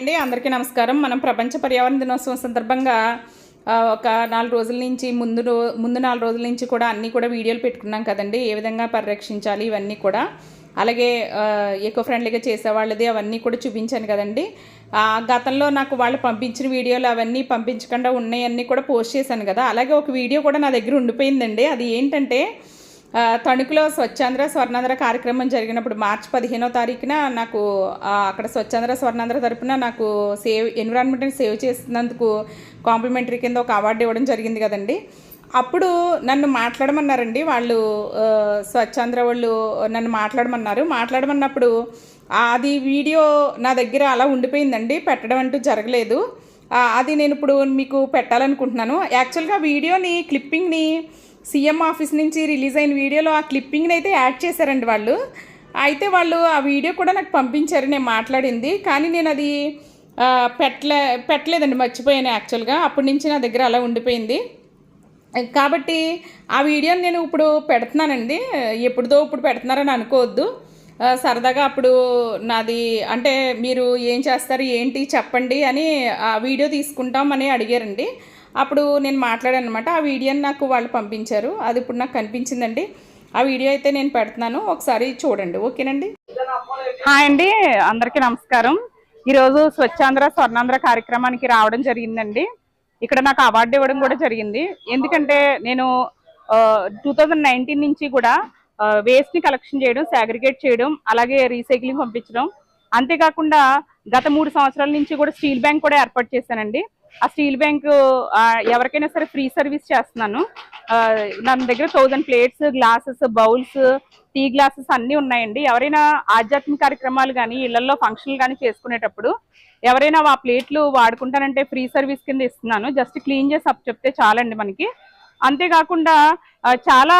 అండి అందరికీ నమస్కారం. మనం ప్రపంచ పర్యావరణ దినోత్సవం సందర్భంగా ఒక నాలుగు రోజుల నుంచి ముందు ముందు నాలుగు రోజుల నుంచి కూడా అన్నీ కూడా వీడియోలు పెట్టుకున్నాం కదండి. ఏ విధంగా పరిరక్షించాలి ఇవన్నీ కూడా. అలాగే ఎకో ఫ్రెండ్లీగా చేసేవాళ్ళది అవన్నీ కూడా చూపించాను కదండి. గతంలో నాకు వాళ్ళు పంపించిన వీడియోలు అవన్నీ పంపించకుండా ఉన్నాయన్నీ కూడా పోస్ట్ చేశాను కదా. అలాగే ఒక వీడియో కూడా నా దగ్గర ఉండిపోయిందండి. అది ఏంటంటే తణుకులో స్వచ్ఛాంధ్ర స్వర్ణాంధ్ర కార్యక్రమం జరిగినప్పుడు మార్చి పదిహేనో తారీఖున నాకు అక్కడ స్వచ్ఛాంధ్ర స్వర్ణాంధ్ర తరపున నాకు సేవ్ ఎన్విరాన్మెంట్ని సేవ్ చేసినందుకు కాంప్లిమెంటరీ కింద ఒక అవార్డు ఇవ్వడం జరిగింది కదండి. అప్పుడు నన్ను మాట్లాడమన్నారండి. వాళ్ళు స్వచ్ఛంద్ర స్వచ్ఛాంధ్ర వాళ్ళు నన్ను మాట్లాడమన్నారు. మాట్లాడమన్నప్పుడు అది వీడియో నా దగ్గర అలా ఉండిపోయిందండి. పెట్టడం అంటూ జరగలేదు. అది నేను ఇప్పుడు మీకు పెట్టాలనుకుంటున్నాను. యాక్చువల్గా వీడియోని క్లిప్పింగ్ని సీఎం ఆఫీస్ నుంచి రిలీజ్ అయిన వీడియోలో ఆ క్లిప్పింగ్ని అయితే యాడ్ చేశారండి వాళ్ళు. అయితే వాళ్ళు ఆ వీడియో కూడా నాకు పంపించారు నేను మాట్లాడింది. కానీ నేను అది పెట్టలే పెట్టలేదండి మర్చిపోయాను యాక్చువల్గా అప్పటి నుంచి నా దగ్గర అలా ఉండిపోయింది. కాబట్టి ఆ వీడియోని నేను ఇప్పుడు పెడుతున్నానండి. ఎప్పుడుదో ఇప్పుడు పెడుతున్నారని అనుకోవద్దు. సరదాగా అప్పుడు నాది అంటే మీరు ఏం చేస్తారు ఏంటి చెప్పండి అని ఆ వీడియో తీసుకుంటాం అని అడిగారండి. అప్పుడు నేను మాట్లాడాను అనమాట ఆ వీడియోని నాకు వాళ్ళు పంపించారు. అది ఇప్పుడు నాకు కనిపించిందండి. ఆ వీడియో అయితే నేను పెడుతున్నాను. ఒకసారి చూడండి. ఓకేనండి? హాయ్ అండి. అందరికీ నమస్కారం. ఈరోజు స్వచ్ఛాంధ్ర స్వర్ణాంధ్ర కార్యక్రమానికి రావడం జరిగిందండి. ఇక్కడ నాకు అవార్డు ఇవ్వడం కూడా జరిగింది. ఎందుకంటే నేను టూ నైన్టీన్ నుంచి కూడా వేస్ట్ని కలెక్షన్ చేయడం సాగ్రిగేట్ చేయడం అలాగే రీసైక్లింగ్ పంపించడం. అంతేకాకుండా గత మూడు సంవత్సరాల నుంచి కూడా స్టీల్ బ్యాంక్ కూడా ఏర్పాటు చేశానండి. ఆ స్టీల్ బ్యాంక్ ఎవరికైనా సరే ఫ్రీ సర్వీస్ చేస్తున్నాను. ఆ, నా దగ్గర thousand plates glasses bowls tea glasses అన్నీ ఉన్నాయండి. ఎవరైనా ఆధ్యాత్మిక కార్యక్రమాలు కానీ ఇళ్ళలో ఫంక్షన్లు కానీ చేసుకునేటప్పుడు ఎవరైనా ఆ ప్లేట్లు వాడుకుంటానంటే ఫ్రీ సర్వీస్ కింద ఇస్తున్నాను. జస్ట్ క్లీన్ చేసి అప్ చెప్తే చాలండి మనకి. అంతేకాకుండా చాలా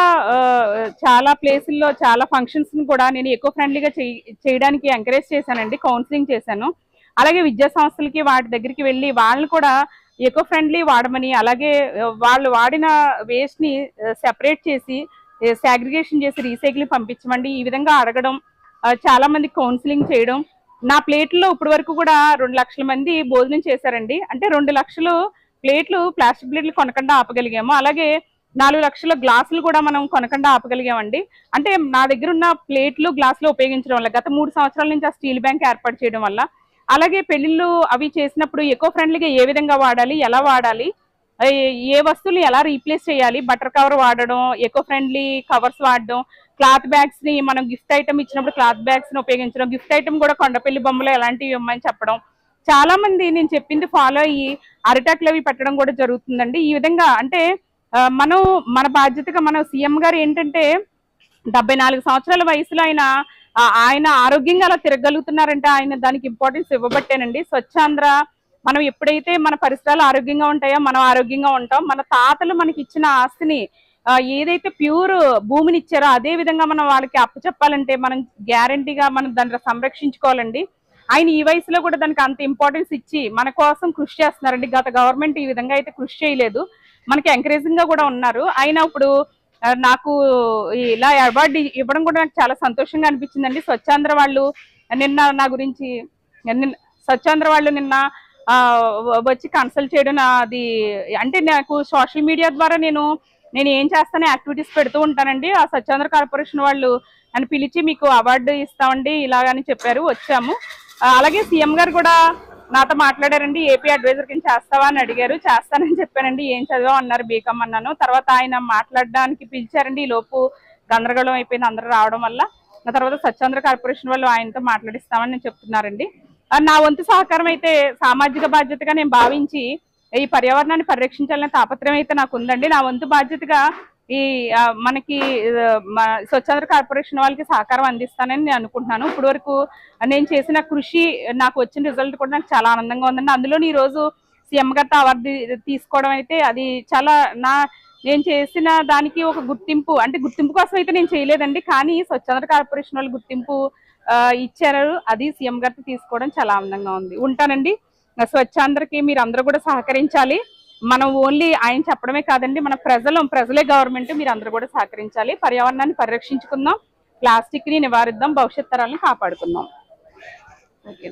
చాలా ప్లేసుల్లో చాలా ఫంక్షన్స్ కూడా నేను ఎకో ఫ్రెండ్లీగా చేయడానికి ఎంకరేజ్ చేశానండి కౌన్సిలింగ్ చేశాను. అలాగే విద్యా సంస్థలకి వాటి దగ్గరికి వెళ్ళి వాళ్ళని కూడా ఎకో ఫ్రెండ్లీ వాడమని అలాగే వాళ్ళు వాడిన వేస్ట్ని సెపరేట్ చేసి సాగ్రిగేషన్ చేసి రీసైకిల్ పంపించమండి. ఈ విధంగా అడగడం చాలా మంది కౌన్సిలింగ్ చేయడం. నా ప్లేట్లో ఇప్పటి వరకు కూడా రెండు లక్షల మంది భోజనం చేశారండి. అంటే రెండు లక్షలు ప్లేట్లు ప్లాస్టిక్ ప్లేట్లు కొనకుండా ఆపగలిగాము. అలాగే నాలుగు లక్షల గ్లాసులు కూడా మనం కొనకుండా ఆపగలిగామండి. అంటే నా దగ్గర ఉన్న ప్లేట్లు గ్లాసులు ఉపయోగించడం వల్ల గత మూడు సంవత్సరాల నుంచి ఆ స్టీల్ బ్యాంక్ ఏర్పాటు చేయడం వల్ల అలాగే పెళ్ళిళ్ళు అవి చేసినప్పుడు ఎకో ఫ్రెండ్లీగా ఏ విధంగా వాడాలి ఎలా వాడాలి ఏ- వస్తువులు ఎలా రీప్లేస్ చేయాలి బటర్ కవర్ వాడడం ఎకో ఫ్రెండ్లీ కవర్స్ వాడడం క్లాత్ బ్యాగ్స్ని మనం గిఫ్ట్ ఐటమ్ ఇచ్చినప్పుడు క్లాత్ బ్యాగ్స్ని ఉపయోగించడం గిఫ్ట్ ఐటమ్ కూడా కొండపల్లి బొమ్మలు ఎలాంటివి ఇవ్వమని చెప్పడం చాలా మంది నేను చెప్పింది ఫాలో అయ్యి అరిటాకులు అవి పెట్టడం కూడా జరుగుతుందండి. ఈ విధంగా అంటే మనం మన బాధ్యతగా మన సీఎం గారు ఏంటంటే డెబ్బై నాలుగు సంవత్సరాల వయసులో ఆయన ఆ, ఆయన ఆరోగ్యంగా అలా తిరగలుగుతున్నారంటే. ఆయన దానికి ఇంపార్టెన్స్ ఇవ్వబట్టేనండి. స్వచ్ఛాంధ్ర మనం ఎప్పుడైతే మన పరిసరాలు ఆరోగ్యంగా ఉంటాయో మనం ఆరోగ్యంగా ఉంటాం. మన తాతలు మనకి ఇచ్చిన ఆస్తిని ఏదైతే ప్యూర్ భూమిని ఇచ్చారో అదే విధంగా మనం వాళ్ళకి అప్పచెప్పాలంటే మనం గ్యారంటీగా మనం దాన్ని సంరక్షించుకోవాలండి. ఆయన ఈ వయసులో కూడా దానికి అంత ఇంపార్టెన్స్ ఇచ్చి మన కోసం కృషి చేస్తున్నారండి. గత గవర్నమెంట్ ఈ విధంగా అయితే కృషి చేయలేదు. మనకి ఎంకరేజింగ్గా కూడా ఉన్నారు. ఆయన ఇప్పుడు నాకు ఇలా అవార్డు ఇవ్వడం కూడా నాకు చాలా సంతోషంగా అనిపించిందండి. స్వచ్ఛాంధ్ర వాళ్ళు నిన్న నా గురించి స్వచ్ఛాంధ్ర వాళ్ళు నిన్న వచ్చి కన్సల్ట్ చేయడం నాది అంటే నాకు సోషల్ మీడియా ద్వారా నేను నేను ఏం చేస్తానో యాక్టివిటీస్ పెడుతూ ఉంటానండి. ఆ స్వచ్ఛాంధ్ర కార్పొరేషన్ వాళ్ళు నన్ను పిలిచి మీకు అవార్డు ఇస్తామండి ఇలాగని చెప్పారు. వచ్చాము. అలాగే సీఎం గారు కూడా నాతో మాట్లాడారండి ఏపీ అడ్వైజర్ కింద చేస్తావా? అని అడిగారు. చేస్తానని చెప్పానండి. ఏం చదివావు? అన్నారు బీకామ్ అన్నాను. తర్వాత ఆయన మాట్లాడడానికి పిలిచారండి. ఈ లోపు గందరగోళం అయిపోయింది అందరూ రావడం వల్ల. ఆ తర్వాత స్వచ్ఛంద్ర కార్పొరేషన్ వాళ్ళు ఆయనతో మాట్లాడిస్తామని నేను చెప్తున్నారండి. నా వంతు సహకారం అయితే సామాజిక బాధ్యతగా నేను భావించి ఈ పర్యావరణాన్ని పరిరక్షించాలనే తాపత్రయం అయితే నాకు ఉందండి. నా వంతు బాధ్యతగా ఈ మనకి స్వచ్ఛంద్ర కార్పొరేషన్ వాళ్ళకి సహకారం అందిస్తానని నేను అనుకుంటున్నాను. ఇప్పటి వరకు నేను చేసిన కృషి నాకు వచ్చిన రిజల్ట్ కూడా నాకు చాలా ఆనందంగా ఉందండి. అందులో ఈ రోజు సీఎం గారితో అవార్డు తీసుకోవడం అయితే అది చాలా నా నేను చేసిన దానికి ఒక గుర్తింపు అంటే గుర్తింపు కోసం అయితే నేను చేయలేదండి. కానీ స్వచ్ఛంద్ర కార్పొరేషన్ వాళ్ళు గుర్తింపు ఇచ్చారు. అది సీఎం గారితో తీసుకోవడం చాలా ఆనందంగా ఉంది. ఉంటానండి. స్వచ్ఛాంధ్రకి మీరు అందరూ కూడా సహకరించాలి. మనం ఓన్లీ ఆయన చెప్పడమే కాదండి మన ప్రజలు ప్రజలే గవర్నమెంట్ మీరు అందరూ కూడా సహకరించాలి. పర్యావరణాన్ని పరిరక్షించుకుందాం ప్లాస్టిక్ని నివారిద్దాం భవిష్యత్ తరాలను కాపాడుకుందాం. ఓకే.